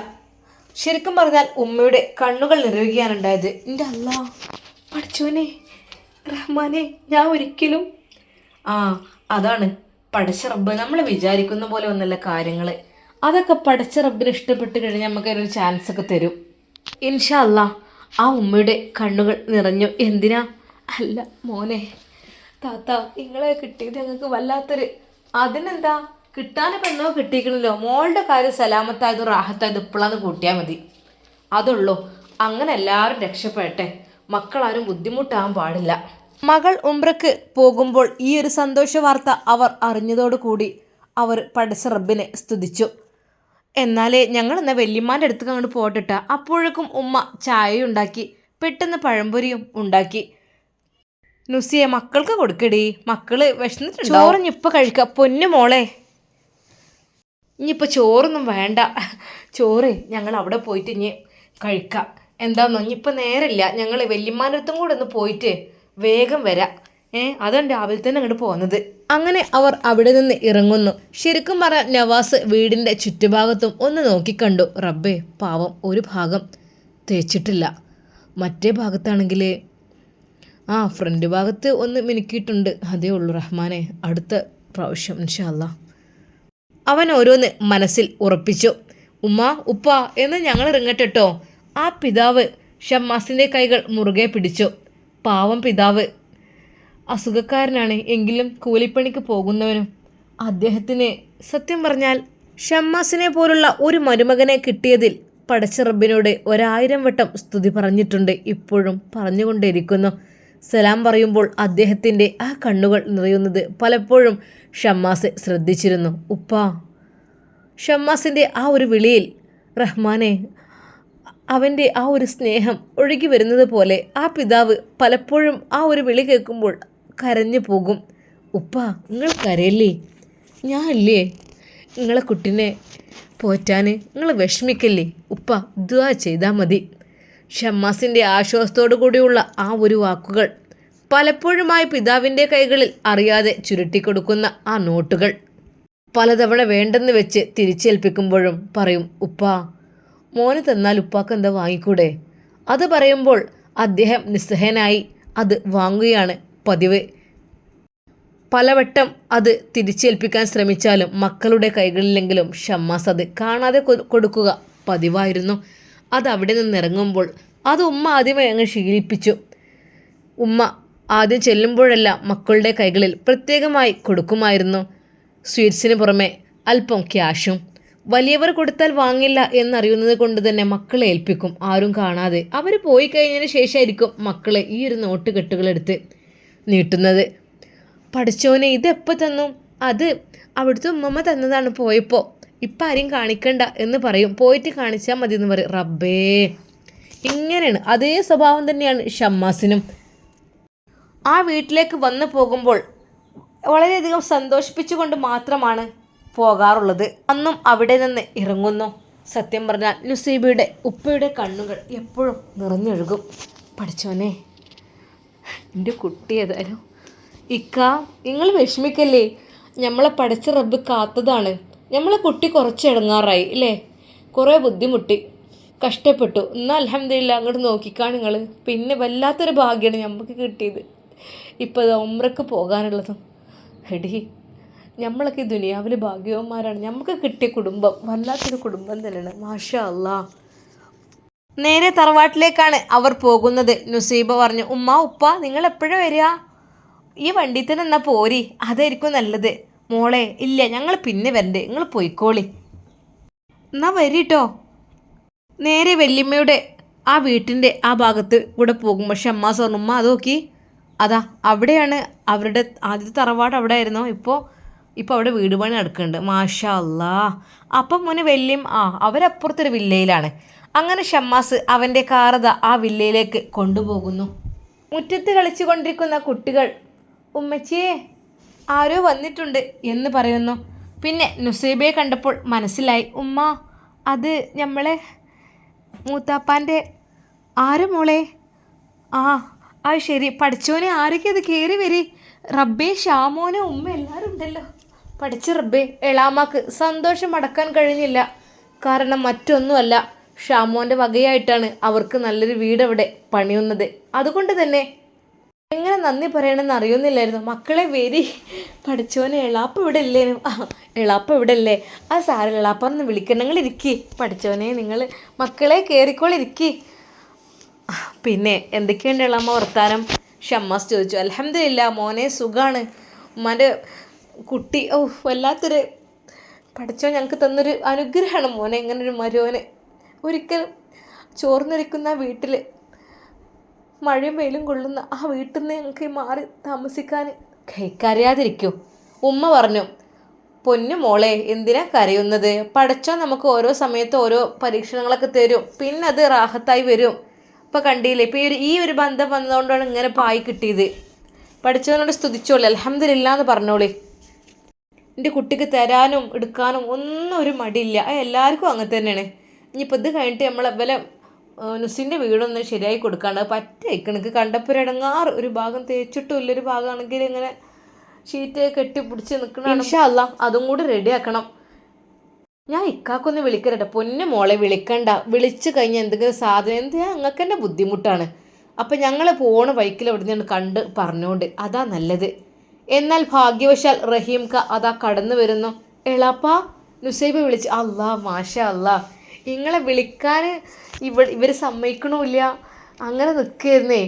ശരിക്കും പറഞ്ഞാൽ ഉമ്മയുടെ കണ്ണുകൾ നിറയുകയാണുണ്ടായത്. എന്റെ അല്ല പഠിച്ചോനെ റഹ്മാനെ ഞാൻ ഒരിക്കലും ആ അതാണ്. പഠിച്ച റബ്ബ് നമ്മൾ വിചാരിക്കുന്ന പോലെ ഒന്നല്ല കാര്യങ്ങൾ അതൊക്കെ പഠിച്ച റബ്ബിന് ഇഷ്ടപ്പെട്ട് കഴിഞ്ഞാൽ നമുക്ക് അതിനൊരു ചാൻസ് ഒക്കെ തരും. ഇൻഷാ അല്ലാ ആ ഉമ്മയുടെ കണ്ണുകൾ നിറഞ്ഞു. എന്തിനാ? അല്ല മോനെ താത്ത നിങ്ങളെ കിട്ടിയത് ഞങ്ങൾക്ക് വല്ലാത്തൊരു അതിനെന്താ? കിട്ടാനൊക്കെ പെണ്ണോ കിട്ടിയിക്കണല്ലോ? മോളുടെ കാര്യം സലാമത്തായത് റാഹത്തായത് ഇപ്പോഴാന്ന് കൂട്ടിയാൽ മതി. അതുള്ളൂ അങ്ങനെ എല്ലാവരും രക്ഷപ്പെടട്ടെ. മക്കളാരും ബുദ്ധിമുട്ടാകാൻ പാടില്ല. മകൾ ഉംറക്ക് പോകുമ്പോൾ ഈ ഒരു സന്തോഷ വാർത്ത അവർ അറിഞ്ഞതോടുകൂടി അവർ പടച്ച റബ്ബിനെ സ്തുതിച്ചു. എന്നാലേ ഞങ്ങൾ എന്ന വല്യമ്മാന്റെ അടുത്ത് അങ്ങോട്ട് പോട്ടിട്ട അപ്പോഴേക്കും ഉമ്മ ചായ ഉണ്ടാക്കി പെട്ടെന്ന് പഴംപൊരിയും ഉണ്ടാക്കി. നുസിയെ മക്കൾക്ക് കൊടുക്കടി. മക്കൾ വിശന്നിട്ടുണ്ട് ഇപ്പം കഴിക്കുക പൊന്നു മോളെ. ഇനിയിപ്പോൾ ചോറൊന്നും വേണ്ട. ചോറ് ഞങ്ങൾ അവിടെ പോയിട്ട് ഇനി കഴിക്കാം. എന്താണെന്നോ ഇനിയിപ്പോൾ നേരമില്ല ഞങ്ങൾ വല്യമ്മാനടുത്തും കൂടെ ഒന്ന് പോയിട്ട് വേഗം വരാം. ഏ അതാണ് രാവിലെ തന്നെ അങ്ങോട്ട് പോകുന്നത്. അങ്ങനെ അവർ അവിടെ നിന്ന് ഇറങ്ങുന്നു. ശരിക്കും പറഞ്ഞാൽ നവാസ് വീടിന്റെ ചുറ്റുഭാഗത്തും ഒന്ന് നോക്കിക്കണ്ടു. റബ്ബേ പാവം ഒരു ഭാഗം തേച്ചിട്ടില്ല. മറ്റേ ഭാഗത്താണെങ്കിൽ ആ ഫ്രണ്ട് ഭാഗത്ത് ഒന്ന് മിനുക്കിയിട്ടുണ്ട്. അതേ ഉള്ളൂ റഹ്മാനെ. അടുത്ത പ്രാവശ്യം ഇൻഷാല്ല അവൻ ഓരോന്ന് മനസ്സിൽ ഉറപ്പിച്ചു. ഉമ്മ ഉപ്പ എന്ന് ഞങ്ങൾ ഇറങ്ങട്ടെട്ടോ ആ പിതാവ് ഷമ്മാസിന്റെ കൈകൾ മുറുകെ പിടിച്ചു. പാവം പിതാവ് അസുഖക്കാരനാണ് എങ്കിലും കൂലിപ്പണിക്ക് പോകുന്നവനും. അദ്ദേഹത്തിന് സത്യം പറഞ്ഞാൽ ഷമ്മാസിനെ പോലുള്ള ഒരു മരുമകനെ കിട്ടിയതിൽ പടച്ച റബ്ബിനോട് ഒരായിരം വട്ടം സ്തുതി പറഞ്ഞിട്ടുണ്ട് ഇപ്പോഴും പറഞ്ഞുകൊണ്ടേയിരിക്കുന്നു. സലാം പറയുമ്പോൾ അദ്ദേഹത്തിന്റെ ആ കണ്ണുകൾ നിറയുന്നത് പലപ്പോഴും ഷമ്മാസ് ശ്രദ്ധിച്ചിരുന്നു. ഉപ്പ ഷമ്മാസിന്റെ ആ ഒരു വിളിയിൽ റഹ്മാനെ അവന്റെ ആ ഒരു സ്നേഹം ഒഴുകി വരുന്നത് പോലെ ആ പിതാവ് പലപ്പോഴും ആ ഒരു വിളി കേൾക്കുമ്പോൾ കരഞ്ഞു പോകും. ഉപ്പ നിങ്ങൾ കരയല്ലേ? ഞാനല്ലേ? നിങ്ങളെ കുട്ടിനെ പോറ്റാൻ നിങ്ങൾ വിഷമിക്കല്ലേ? ഉപ്പ ദുആ ചെയ്താൽ മതി. ഷമ്മാസിന്റെ ആശ്വാസത്തോടു കൂടിയുള്ള ആ ഒരു വാക്കുകൾ പലപ്പോഴുമായി പിതാവിന്റെ കൈകളിൽ അറിയാതെ ചുരുട്ടിക്കൊടുക്കുന്ന ആ നോട്ടുകൾ പലതവണ വേണ്ടെന്ന് വെച്ച് തിരിച്ചേൽപ്പിക്കുമ്പോഴും പറയും ഉപ്പാ മോന് തന്നാൽ ഉപ്പാക്ക് എന്താ വാങ്ങിക്കൂടെ? അത് പറയുമ്പോൾ അദ്ദേഹം നിസ്സഹനായി അത് വാങ്ങുകയാണ്. പതിവ്. പലവട്ടം അത് തിരിച്ചേൽപ്പിക്കാൻ ശ്രമിച്ചാലും മക്കളുടെ കൈകളിലെങ്കിലും ഷമ്മാസ് അത് കാണാതെ കൊടുക്കുക പതിവായിരുന്നു. അത് അവിടെ നിന്ന് ഇറങ്ങുമ്പോൾ അത് ഉമ്മ ആദ്യമേ അങ്ങ് ശീലിപ്പിച്ചു. ഉമ്മ ആദ്യം ചെല്ലുമ്പോഴെല്ലാം മക്കളുടെ കൈകളിൽ പ്രത്യേകമായി കൊടുക്കുമായിരുന്നു. സ്വീറ്റ്സിന് പുറമെ അല്പം ക്യാഷും. വലിയവർ കൊടുത്താൽ വാങ്ങില്ല എന്നറിയുന്നത് കൊണ്ട് തന്നെ മക്കളെ ഏൽപ്പിക്കും. ആരും കാണാതെ. അവർ പോയി കഴിഞ്ഞതിന് ശേഷമായിരിക്കും മക്കളെ ഈ ഒരു നോട്ട് കെട്ടുകളെടുത്ത് നീട്ടുന്നത്. പഠിച്ചോനെ ഇതെപ്പോൾ തന്നു? അത് അവിടുത്തെ ഉമ്മമ്മ തന്നതാണ് പോയപ്പോൾ ഇപ്പം ആരെയും കാണിക്കണ്ട എന്ന് പറയും. പോയിട്ട് കാണിച്ചാൽ മതി എന്ന് പറയും. റബ്ബേ. ഇങ്ങനെയാണ്. അതേ സ്വഭാവം തന്നെയാണ് ഷമ്മാസിനും. ആ വീട്ടിലേക്ക് വന്നു പോകുമ്പോൾ വളരെയധികം സന്തോഷിപ്പിച്ചുകൊണ്ട് മാത്രമാണ് പോകാറുള്ളത്. അന്നും അവിടെ നിന്ന് ഇറങ്ങുന്നു. സത്യം പറഞ്ഞാൽ നുസീബിയുടെ ഉപ്പയുടെ കണ്ണുകൾ എപ്പോഴും നിറഞ്ഞൊഴുകും. പഠിച്ചോനെ എന്റെ കുട്ടി ഏതായാലും. ഇക്ക നിങ്ങൾ വിഷമിക്കല്ലേ? നമ്മളെ പഠിച്ച റബ്ബ് കാത്തതാണ്. നമ്മളെ കുട്ടി കുറച്ച് ഇടങ്ങാറായി അല്ലേ കുറേ ബുദ്ധിമുട്ടി. കഷ്ടപ്പെട്ടു. എന്നാൽ അലഹമില്ല അങ്ങോട്ട് നോക്കിക്കാണ് നിങ്ങൾ പിന്നെ വല്ലാത്തൊരു ഭാഗ്യമാണ് നമുക്ക് കിട്ടിയത്. ഇപ്പോൾ അത് ഉമ്രക്ക് പോകാനുള്ളതും. എടി നമ്മളൊക്കെ ഈ ദുനിയാവിൽ ഭാഗ്യവന്മാരാണ്. നമുക്ക് കിട്ടിയ കുടുംബം വല്ലാത്തൊരു കുടുംബം തന്നെയാണ്. മാഷാ അല്ലാ നേരെ തറവാട്ടിലേക്കാണ് അവർ പോകുന്നത്. നുസീബ പറഞ്ഞു ഉമ്മ ഉപ്പ നിങ്ങൾ എപ്പോഴാണ് വരിക? ഈ വണ്ടി തന്നെ എന്നാൽ പോരി. അതായിരിക്കും നല്ലത്. മോളെ ഇല്ല ഞങ്ങൾ പിന്നെ വരണ്ടേ. നിങ്ങൾ പോയിക്കോളി. എന്നാ വരിട്ടോ. നേരെ വല്യമ്മയുടെ ആ വീട്ടിന്റെ ആ ഭാഗത്ത് കൂടെ പോകും. പക്ഷെ പറഞ്ഞു ഉമ്മ അത് നോക്കി. അതാ അവിടെയാണ് അവരുടെ ആദ്യത്തെ തറവാട് അവിടെ ആയിരുന്നു ഇപ്പോൾ ഇപ്പോൾ അവിടെ വീട് പണി നടക്കുന്നുണ്ട്. മാഷാ അല്ലാ അപ്പം മോനെ വല്യം ആ അവരപ്പുറത്തൊരു വില്ലയിലാണ്. അങ്ങനെ ഷമ്മാസ് അവന്റെ കാറത ആ വില്ലയിലേക്ക് കൊണ്ടുപോകുന്നു. മുറ്റത്ത് കളിച്ചുകൊണ്ടിരിക്കുന്ന കുട്ടികൾ ഉമ്മച്ചിയെ ആരോ വന്നിട്ടുണ്ട് എന്ന് പറയുന്നു. പിന്നെ നുസൈബയെ കണ്ടപ്പോൾ മനസ്സിലായി ഉമ്മ അത് നമ്മളെ മൂത്താപ്പാന്റെ ആര് മോളെ? ആ ആ ശരി പഠിച്ചോനെ ആരൊക്കെ അത് കയറി വരി? റബ്ബേ ഷാമോനെ ഉമ്മ എല്ലാവരും ഉണ്ടല്ലോ. പഠിച്ച റബ്ബേ എളാമാക്ക് സന്തോഷം അടക്കാൻ കഴിഞ്ഞില്ല. കാരണം മറ്റൊന്നുമല്ല ഷാമോന്റെ വകയായിട്ടാണ് അവർക്ക് നല്ലൊരു വീട് അവിടെ പണിയുന്നത്. അതുകൊണ്ട് തന്നെ എങ്ങനെ നന്ദി പറയണമെന്ന് അറിയുന്നില്ലായിരുന്നു. മക്കളെ വേരി. പഠിച്ചോനെ എളാപ്പ് ഇവിടെ ഇല്ലേ? ആ എളാപ്പ് ഇവിടെ ഇല്ലേ? ആ സാരം എളാപ്പറന്ന് വിളിക്കണം നിങ്ങൾ ഇരിക്കി. പഠിച്ചോനെ നിങ്ങൾ മക്കളെ കയറിക്കോളിരിക്കി പിന്നെ എന്തൊക്കെയുണ്ട് എളാമ്മ വർത്താനം? ഷമ്മാസ് ചോദിച്ചു. അലഹമില്ല മോനെ സുഖമാണ് ഉമ്മാന്റെ കുട്ടി ഓ വല്ലാത്തൊരു പഠിച്ചോ ഞങ്ങൾക്ക് തന്നൊരു അനുഗ്രഹമാണ് മോനെ. ഇങ്ങനെ ഒരു മരുവന് ഒരിക്കലും ചോർന്നൊലിക്കുന്ന വീട്ടിൽ മഴയും വെയിലും കൊള്ളുന്ന ആ വീട്ടിൽ നിന്ന് ഞങ്ങൾക്ക് മാറി താമസിക്കാൻ കൈ- കരയാതിരിക്കൂ ഉമ്മ പറഞ്ഞു പൊന്നു മോളെ എന്തിനാ കരയുന്നത്? പഠിച്ചാൽ നമുക്ക് ഓരോ സമയത്ത് ഓരോ പരീക്ഷണങ്ങളൊക്കെ തരും. പിന്നെ അത് റാഹത്തായി വരും. ഇപ്പം കണ്ടില്ലേ ഇപ്പം ഈ ഒരു ഈ ഒരു ബന്ധം വന്നതുകൊണ്ടാണ് ഇങ്ങനെ പായി കിട്ടിയത്. പഠിച്ചവനോട് സ്തുതിച്ചോളി അലഹമില്ല എന്ന് പറഞ്ഞോളി. എന്റെ കുട്ടിക്ക് തരാനും എടുക്കാനും ഒന്നും ഒരു മടിയില്ല. എല്ലാവർക്കും അങ്ങനെ തന്നെയാണ്. ഇനിയിപ്പോൾ ഇത് കഴിഞ്ഞിട്ട് നമ്മളെ വില നുസിന്റെ വീടൊന്ന് ശരിയായി കൊടുക്കാണ്ട് പറ്റേക്കണക്ക് കണ്ടപ്പോൾ ഒരു ഇടങ്ങാറ് ഒരു ഭാഗം തേച്ചിട്ടും ഇല്ല ഒരു ഭാഗമാണെങ്കിൽ ഇങ്ങനെ ഷീറ്റ് കെട്ടി കെട്ടിപ്പിടിച്ച് നിൽക്കണം അല്ല. അതും കൂടി റെഡിയാക്കണം ഞാൻ ഇക്കാക്കൊന്ന് വിളിക്കരട്ടെ പൊന്നു മോളെ വിളിക്കണ്ട. വിളിച്ചു കഴിഞ്ഞാൽ എന്തെങ്കിലും സാധനം. എന്ത് ഞങ്ങൾക്ക് തന്നെ ബുദ്ധിമുട്ടാണ്. അപ്പം ഞങ്ങൾ പോണ ബൈക്കിൽ അവിടെ നിന്ന് കണ്ട് പറഞ്ഞോണ്ട് അതാ നല്ലത്. എന്നാൽ ഭാഗ്യവശാൽ റഹീംക ക അതാ കടന്നു വരുന്നു. എളാപ്പ നുസൈബ് വിളിച്ച് അല്ലാ മാഷ അല്ലാ നിങ്ങളെ വിളിക്കാൻ ഇവ ഇവർ സമ്മതിക്കണമില്ല അങ്ങനെ നിൽക്കുന്നേ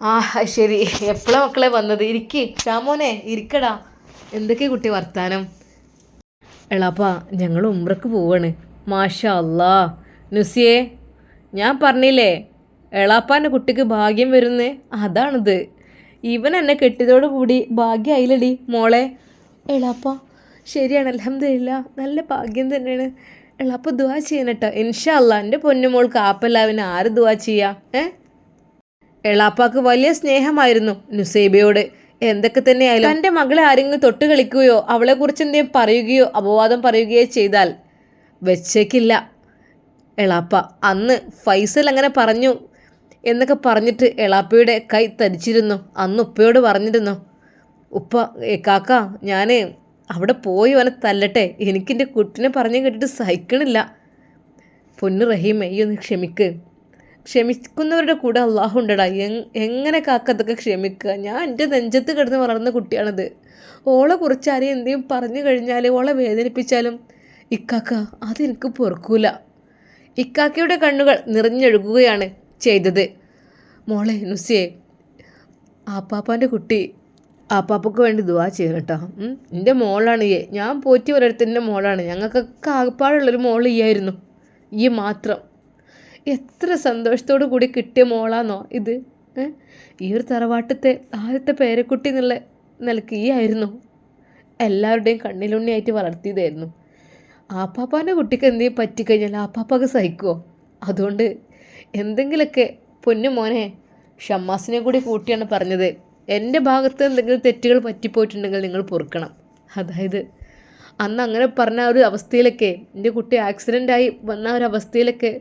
ആ ശരി. എപ്പോഴാണ് മക്കളെ വന്നത്? ഇരിക്കി. ഷാമോനെ ഇരിക്കടാ. എന്തൊക്കെ കുട്ടി വർത്താനം? എളാപ്പ ഞങ്ങൾ ഉമ്രക്ക് പോവാണ്. മാഷാ അല്ലാ നുസിയേ ഞാൻ പറഞ്ഞില്ലേ എളാപ്പാന്റെ കുട്ടിക്ക് ഭാഗ്യം വരുന്നേ? അതാണിത്. ഇവൻ എന്നെ കെട്ടിയതോടു കൂടി ഭാഗ്യമായില്ലടി മോളെ. എളാപ്പ ശരിയാണ് അലഹമില്ല നല്ല ഭാഗ്യം തന്നെയാണ്. എളാപ്പ ദുവാ ചെയ്യണട്ടോ. ഇൻഷാ അല്ല എന്റെ പൊന്നുമോൾക്ക് ആപ്പല്ലാവിന് ആര് ദുവാ ചെയ്യാ? ഏ? എളാപ്പാക്ക് വലിയ സ്നേഹമായിരുന്നു നുസൈബയോട്. എന്തൊക്കെ തന്നെയായാലും. തന്റെ മകളെ ആരെങ്കിലും തൊട്ട് കളിക്കുകയോ അവളെക്കുറിച്ച് എന്തെങ്കിലും പറയുകയോ അപവാദം പറയുകയോ ചെയ്താൽ വെച്ചേക്കില്ല. എളാപ്പ അന്ന് ഫൈസൽ അങ്ങനെ പറഞ്ഞു എന്നൊക്കെ പറഞ്ഞിട്ട് എളാപ്പയുടെ കൈ തരിച്ചിരുന്നു. അന്ന് ഉപ്പയോട് പറഞ്ഞിരുന്നു. ഉപ്പ കാക്ക ഞാൻ അവിടെ പോയി അവനെ തല്ലട്ടെ. എനിക്കെന്റെ കുട്ടിനെ പറഞ്ഞു കേട്ടിട്ട് സഹിക്കണില്ല. പൊന്നു റഹീമേ ഈ ഒന്ന് ക്ഷമിക്ക്. ക്ഷമിക്കുന്നവരുടെ കൂടെ അള്ളാഹു ഉണ്ടടാ. എങ് എങ്ങനെ കാക്കത്തൊക്കെ ക്ഷമിക്കുക ഞാൻ എന്റെ നെഞ്ചത്ത് കിടന്ന് വളർന്ന കുട്ടിയാണത്. ഓളെ കുറിച്ച് ആരെയും എന്തെങ്കിലും പറഞ്ഞു കഴിഞ്ഞാൽ ഓളെ വേദനിപ്പിച്ചാലും ഇക്കാക്ക അതെനിക്ക് പൊറുക്കൂല. ഇക്കാക്കയുടെ കണ്ണുകൾ നിറഞ്ഞൊഴുകുകയാണ് ചെയ്തത്. മോളെ നുസിയെ ആപ്പാപ്പാന്റെ കുട്ടി ആപ്പാപ്പക്ക് വേണ്ടി ദുവാ ചെയ്യണം കേട്ടോ എന്റെ മോളാണ്. ഈ ഞാൻ പോറ്റി ഒരിടത്തിന്റെ മോളാണ്. ഞങ്ങൾക്കൊക്കെ ആകപ്പാടുള്ളൊരു മോൾ ഈ ആയിരുന്നു ഈ മാത്രം. എത്ര സന്തോഷത്തോടു കൂടി കിട്ടിയ മോളാന്നോ ഇത്. ഈ ഒരു തറവാട്ടത്തെ ആദ്യത്തെ പേരക്കുട്ടി എന്നുള്ള നിലയ്ക്ക് ഈ ആയിരുന്നു എല്ലാവരുടെയും കണ്ണിലുണ്ണിയായിട്ട് വളർത്തിയതായിരുന്നു. ആപ്പാപ്പാന്റെ കുട്ടിക്ക് എന്തെങ്കിലും പറ്റിക്കഴിഞ്ഞാൽ ആപ്പാപ്പാക്ക് സഹിക്കുമോ അതുകൊണ്ട് എന്തെങ്കിലുമൊക്കെ പൊന്നു മോനെ ഷമ്മാസിനെ കൂടി കൂട്ടിയാണ് പറഞ്ഞത്. എന്റെ ഭാഗത്ത് എന്തെങ്കിലും തെറ്റുകൾ പറ്റിപ്പോയിട്ടുണ്ടെങ്കിൽ നിങ്ങൾ പൊറുക്കണം. അതായത് അന്ന് അങ്ങനെ പറഞ്ഞ ഒരു അവസ്ഥയിലൊക്കെ എന്റെ കുട്ടി ആക്സിഡന്റായി വന്ന ഒരു അവസ്ഥയിലൊക്കെ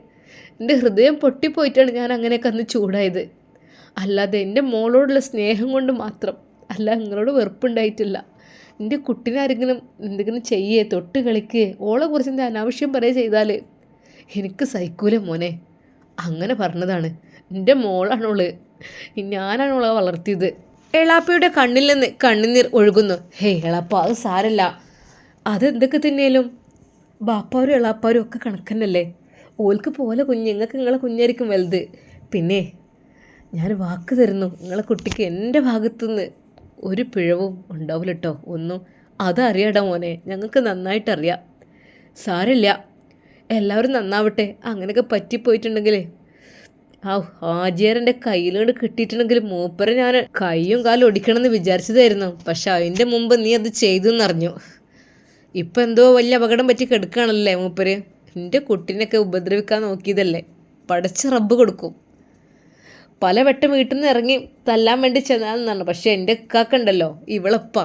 എന്റെ ഹൃദയം പൊട്ടിപ്പോയിട്ടാണ് ഞാൻ അങ്ങനെയൊക്കെ അന്ന് ചൂടായത്. അല്ലാതെ എന്റെ മോളോടുള്ള സ്നേഹം കൊണ്ട് മാത്രം അല്ല നിങ്ങളോട് വെറുപ്പുണ്ടായിട്ടില്ല. എന്റെ കുട്ടീനെ ആരെങ്കിലും എന്തെങ്കിലും ചെയ്യേ തൊട്ട് കളിക്കേ ഓളെ കുറിച്ച് എന്താ അനാവശ്യം പറയുക ചെയ്താൽ എനിക്ക് സഹിക്കൂല മോനെ. അങ്ങനെ പറഞ്ഞതാണ്. എന്റെ മോളാണോൾ ഞാനാണോളെ വളർത്തിയത്. എളാപ്പയുടെ കണ്ണിൽ നിന്ന് കണ്ണുനീർ ഒഴുകുന്നു. ഹേ എളാപ്പ അത് സാരല്ല. അത് എന്തൊക്കെ തന്നെയാലും? ബാപ്പാരും എളാപ്പാരും ഒക്കെ കണക്കന്നല്ലേ? ഓൽക്ക് പോലെ കുഞ്ഞ് നിങ്ങൾക്ക് നിങ്ങളെ കുഞ്ഞായിരിക്കും വലുത്. പിന്നെ ഞാൻ വാക്ക് തരുന്നു. നിങ്ങളെ കുട്ടിക്ക് എന്റെ ഭാഗത്തുനിന്ന് ഒരു പിഴവും ഉണ്ടാവില്ല കേട്ടോ ഒന്നും അതറിയാടാ മോനെ. ഞങ്ങൾക്ക് നന്നായിട്ടറിയാം. സാരമില്ല എല്ലാവരും നന്നാവട്ടെ. അങ്ങനെയൊക്കെ പറ്റിപ്പോയിട്ടുണ്ടെങ്കിൽ ആ ആജിയറിന്റെ കയ്യിലോട് കിട്ടിയിട്ടുണ്ടെങ്കിൽ മൂപ്പര് ഞാൻ കൈയും കാലും ഒടിക്കണമെന്ന് വിചാരിച്ചതായിരുന്നു. പക്ഷെ അതിന്റെ മുമ്പ് നീ അത് ചെയ്തു എന്നറിഞ്ഞു ഇപ്പം എന്തോ വലിയ അപകടം പറ്റി കിടക്കുകയാണല്ലേ മൂപ്പര്? എന്റെ കുട്ടീനെയൊക്കെ ഉപദ്രവിക്കാൻ നോക്കിയതല്ലേ? പടച്ച് റബ്ബ് കൊടുക്കും. പല വട്ടം വീട്ടിൽ നിന്ന് ഇറങ്ങി തല്ലാൻ വേണ്ടി ചെന്നാലെന്നാണ്. പക്ഷേ എന്റെ ഇക്കാക്കുണ്ടല്ലോ ഇവളപ്പ.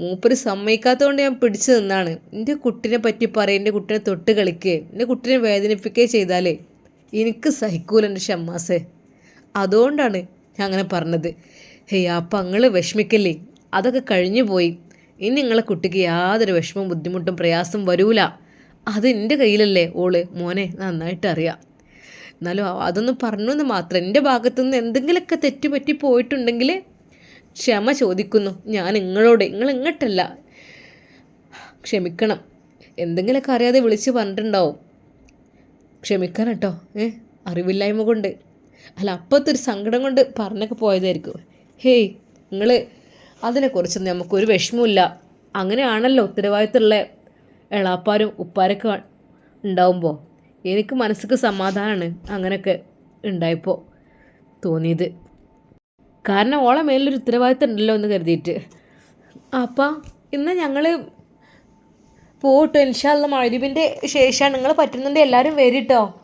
മൂപ്പര് സമ്മതിക്കാത്തതുകൊണ്ട് ഞാൻ പിടിച്ചു നിന്നാണ്. എന്റെ കുട്ടിനെ പറ്റി പറയും എന്റെ കുട്ടിനെ തൊട്ട് കളിക്കുകയും എന്റെ കുട്ടിനെ വേദനിപ്പിക്കുകയും ചെയ്താലേ. എനിക്ക് സഹിക്കൂല എന്റെ ഷമ്മാസേ. അതുകൊണ്ടാണ് ഞാൻ അങ്ങനെ പറഞ്ഞത്. ഹേയ് അപ്പം നിങ്ങൾ വിഷമിക്കല്ലേ? അതൊക്കെ കഴിഞ്ഞു പോയി. ഇനി നിങ്ങളെ കുട്ടിക്ക് യാതൊരു വിഷമവും ബുദ്ധിമുട്ടും പ്രയാസം വരൂല. അത് എന്റെ കയ്യിലല്ലേ ഓൾ. മോനെ നന്നായിട്ട് അറിയാം. എന്നാലും അതൊന്നും പറഞ്ഞു എന്ന് മാത്രം. എന്റെ ഭാഗത്തുനിന്ന് എന്തെങ്കിലുമൊക്കെ തെറ്റുപറ്റി പോയിട്ടുണ്ടെങ്കിൽ ക്ഷമ ചോദിക്കുന്നു. ഞാൻ നിങ്ങളോട് നിങ്ങൾ ഇങ്ങോട്ടല്ല. ക്ഷമിക്കണം. എന്തെങ്കിലുമൊക്കെ അറിയാതെ വിളിച്ച് പറഞ്ഞിട്ടുണ്ടാവും. ക്ഷമിക്കണം കേട്ടോ ഏ അറിവില്ലായ്മ കൊണ്ട്. അല്ല അപ്പോഴത്തെ ഒരു സങ്കടം കൊണ്ട് പറഞ്ഞൊക്കെ പോയതായിരിക്കും. ഹേയ് നിങ്ങൾ അതിനെക്കുറിച്ചൊന്നും നമുക്കൊരു വിഷമമില്ല അങ്ങനെയാണല്ലോ ഉത്തരവാദിത്തമുള്ള എളാപ്പാരും ഉപ്പാരൊക്കെ ഉണ്ടാവുമ്പോൾ എനിക്ക് മനസ്സിക്ക് സമാധാനമാണ് അങ്ങനെയൊക്കെ ഉണ്ടായപ്പോൾ തോന്നിയത്. കാരണം ഓളെ മേലൊരു ഉത്തരവാദിത്തം ഉണ്ടല്ലോ എന്ന് കരുതിയിട്ട്. അപ്പം ഇന്ന് ഞങ്ങൾ പോട്ടോ ഇൻഷാല്ല മഴരിബിന്റെ ശേഷമാണ് നിങ്ങൾ പറ്റുന്നുണ്ട് എല്ലാവരും വരിട്ടോ.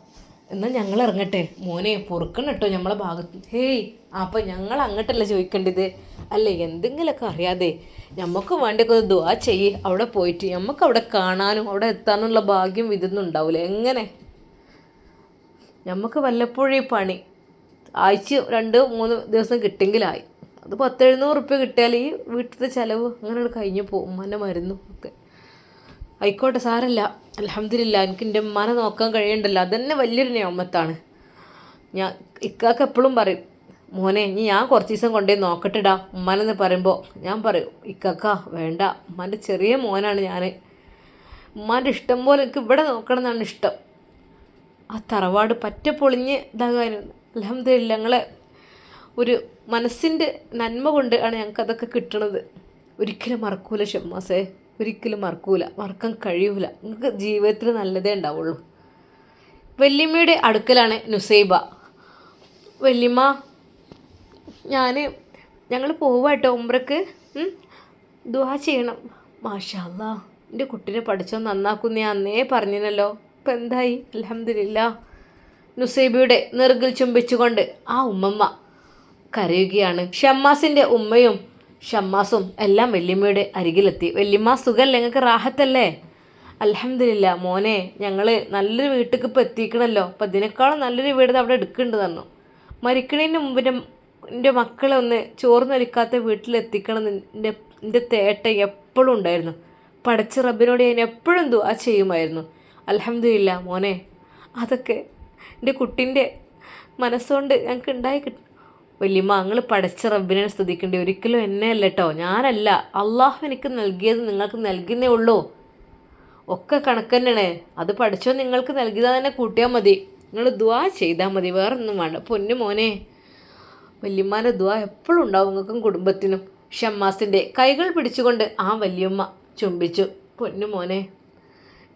എന്നാൽ ഞങ്ങൾ ഇറങ്ങട്ടെ. മോനെ പൊറുക്കണം കേട്ടോ നമ്മളെ ഭാഗത്ത്. ഹേയ് അപ്പം ഞങ്ങൾ അങ്ങോട്ടല്ല ചോദിക്കേണ്ടത്? അല്ലേ എന്തെങ്കിലുമൊക്കെ അറിയാതെ. നമുക്ക് ഒന്ന് ദുവാ ചെയ്യേ. അവിടെ പോയിട്ട് നമുക്ക് അവിടെ കാണാനും അവിടെ എത്താനുള്ള ഭാഗ്യം ഇതൊന്നും ഉണ്ടാവില്ല എങ്ങനെ? നമുക്ക് വല്ലപ്പോഴും പണി. ആഴ്ച രണ്ട് മൂന്ന് ദിവസം കിട്ടിയെങ്കിലായി. അത് പത്ത് എഴുന്നൂറ് റുപ്യ കിട്ടിയാൽ ഈ വീട്ടിലത്തെ ചിലവ് അങ്ങനെ കഴിഞ്ഞു പോകും. മന മരുന്നും ഒക്കെ. ആയിക്കോട്ടെ സാരല്ല. അലഹമില്ല എനിക്ക് എന്റെ ഉമ്മാനെ നോക്കാൻ കഴിയണ്ടല്ലോ. അതന്നെ വലിയൊരു നിയമത്താണ്. ഞാൻ ഇക്കാക്ക് എപ്പോഴും പറയും മോനെ ഇനി ഞാൻ കുറച്ച് ദിവസം കൊണ്ടുപോയി നോക്കട്ടെടാ. ഉമ്മാനെന്ന് പറയുമ്പോൾ ഞാൻ പറയും ഇക്കാക്ക വേണ്ട. ഉമ്മാന്റെ ചെറിയ മോനാണ് ഞാൻ ഉമ്മാന്റെ ഇഷ്ടം പോലെ എനിക്ക് ഇവിടെ നോക്കണം എന്നാണ് ഇഷ്ടം. ആ തറവാട് പറ്റ പൊളിഞ്ഞ് ഇതാകാനും അലഹമില്ല ഞങ്ങളെ ഒരു മനസ്സിന്റെ നന്മ കൊണ്ട് ആണ് ഞങ്ങൾക്ക് അതൊക്കെ കിട്ടണത്. ഒരിക്കലും മറക്കൂല ഷമ്മാസേ ഒരിക്കലും മറക്കൂല. മറക്കാൻ കഴിയൂല. നിങ്ങൾക്ക് ജീവിതത്തിൽ നല്ലതേ ഉണ്ടാവുള്ളൂ. വല്യമ്മയുടെ അടുക്കലാണ് നുസൈബ. വല്യമ്മ ഞാൻ ഞങ്ങൾ പോവാട്ടോ ഉമ്രക്ക് ദുവാ ചെയ്യണം. മാഷാല്ല എന്റെ കുട്ടീനെ പഠിച്ചോ നന്നാക്കുന്ന ഞാൻ അന്നേ പറഞ്ഞിനല്ലോ ഇപ്പം എന്തായി? അലഹമില്ല നുസൈബയുടെ നെറുകിൽ ചുംബിച്ചുകൊണ്ട് ആ ഉമ്മമ്മ കരയുകയാണ്. ഷമ്മാസിന്റെ ഉമ്മയും ഷമ്മാസും എല്ലാം വല്യമ്മയുടെ അരികിലെത്തി. വല്യമ്മ സുഖമല്ലേ ഞങ്ങൾക്ക് റാഹത്തല്ലേ? അലഹമില്ല മോനെ ഞങ്ങൾ നല്ലൊരു വീട്ടിലേക്ക് ഇപ്പോൾ എത്തിക്കണമല്ലോ അപ്പം ഇതിനേക്കാളും നല്ലൊരു വീട് അവിടെ എടുക്കുന്നുണ്ട് തന്നു മരിക്കണതിന് മുമ്പ് എന്റെ മക്കളെ ഒന്ന് ചോർന്നൊലിക്കാത്ത വീട്ടിലെത്തിക്കണം എന്റെ എന്റെ തേട്ട എപ്പോഴും ഉണ്ടായിരുന്നു. പടച്ച റബ്ബിനോട് ഞാൻ എപ്പോഴും ദുആ ചെയ്യുമായിരുന്നു. അലഹമില്ല മോനെ അതൊക്കെ എന്റെ കുട്ടിന്റെ മനസ്സുകൊണ്ട് ഞങ്ങൾക്ക് ഉണ്ടായി കിട്ടും വല്യമ്മ നിങ്ങൾ പടച്ച റബ്ബിനെ സ്തുതിക്കേണ്ടി? ഒരിക്കലും എന്നെ അല്ല കേട്ടോ ഞാനല്ല. അള്ളാഹു എനിക്ക് നൽകിയത് നിങ്ങൾക്ക് നൽകുന്നേ ഉള്ളൂ. ഒക്കെ കണക്ക് തന്നെയാണ്. അത് പഠിച്ചോ നിങ്ങൾക്ക് നൽകിയതാ തന്നെ കൂട്ടിയാൽ മതി. നിങ്ങൾ ദുആ ചെയ്താൽ മതി. വേറൊന്നും വേണ്ട. പൊന്നു മോനെ. വല്യമ്മാന്റെ ദുആ എപ്പോഴും ഉണ്ടാവും നിങ്ങൾക്കും കുടുംബത്തിനും. ഷമ്മാസിന്റെ കൈകൾ പിടിച്ചുകൊണ്ട് ആ വല്യമ്മ ചുംബിച്ചു. പൊന്നു മോനെ.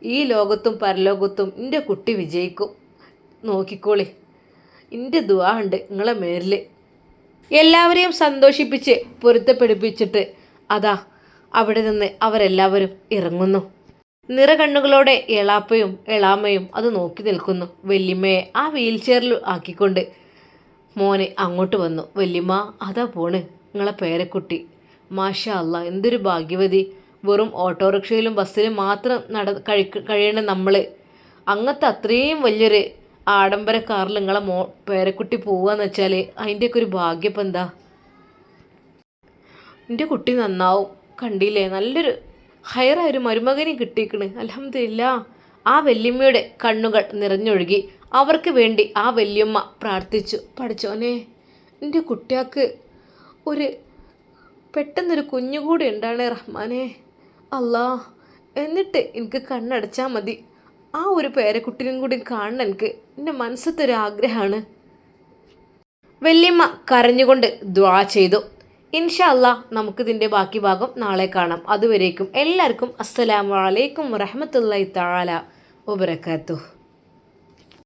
ഈ ലോകത്തും പരലോകത്തും എന്റെ കുട്ടി വിജയിക്കും. നോക്കിക്കോളി. എന്റെ ദുവാ ഉണ്ട് നിങ്ങളെ മേലിൽ എല്ലാവരെയും സന്തോഷിപ്പിച്ച് പൊരുത്തപ്പെടുപ്പിച്ചിട്ട് അതാ അവിടെ നിന്ന് അവരെല്ലാവരും ഇറങ്ങുന്നു. നിറകണ്ണുകളോടെ എളാപ്പയും എളാമയും അത് നോക്കി നിൽക്കുന്നു. വല്യമ്മയെ ആ വീൽ ചെയറിൽ ആക്കിക്കൊണ്ട് മോനെ അങ്ങോട്ട് വന്നു. വല്യമ്മ അതാ പോണ്. നിങ്ങളെ പേരക്കുട്ടി. മാഷ അല്ല എന്തൊരു ഭാഗ്യവതി. വെറും ഓട്ടോറിക്ഷയിലും ബസ്സിലും മാത്രം നട കഴിക്ക കഴിയണ നമ്മൾ അങ്ങനത്തെ അത്രയും വലിയൊരു ആഡംബര കാറിൽ നിങ്ങളെ മോ പേരക്കുട്ടി പോവാന്ന് വെച്ചാൽ അതിന്റെയൊക്കെ ഒരു ഭാഗ്യം ഇപ്പം എന്താ? എന്റെ കുട്ടി നന്നാവും. കണ്ടില്ലേ? നല്ലൊരു ഹയറായ ഒരു മരുമകനെയും കിട്ടിയേക്കണ്. അലഹമില്ല ആ വല്യമ്മയുടെ കണ്ണുകൾ നിറഞ്ഞൊഴുകി അവർക്ക് വേണ്ടി ആ വല്യമ്മ പ്രാർത്ഥിച്ചു. പഠിച്ചോനെ എന്റെ കുട്ടിയാക്ക് ഒരു പെട്ടെന്നൊരു കുഞ്ഞുകൂടി ഉണ്ടാണേ റഹ്മാനെ. അല്ലാ എന്നിട്ട് എനിക്ക് കണ്ണടച്ചാൽ മതി. ആ ഒരു പേരക്കുട്ടിനും കൂടി കാണണം എനിക്ക്. എന്റെ മനസ്സത്തൊരു ആഗ്രഹമാണ് വല്യമ്മ കരഞ്ഞുകൊണ്ട് ദ്വാ ചെയ്തു. ഇൻഷല്ല നമുക്കിതിന്റെ ബാക്കി ഭാഗം നാളെ കാണാം. അതുവരേക്കും എല്ലാവർക്കും അസ്സലാമു അലൈക്കും വറഹമത്തല്ലാ താല വബറകാതുഹു.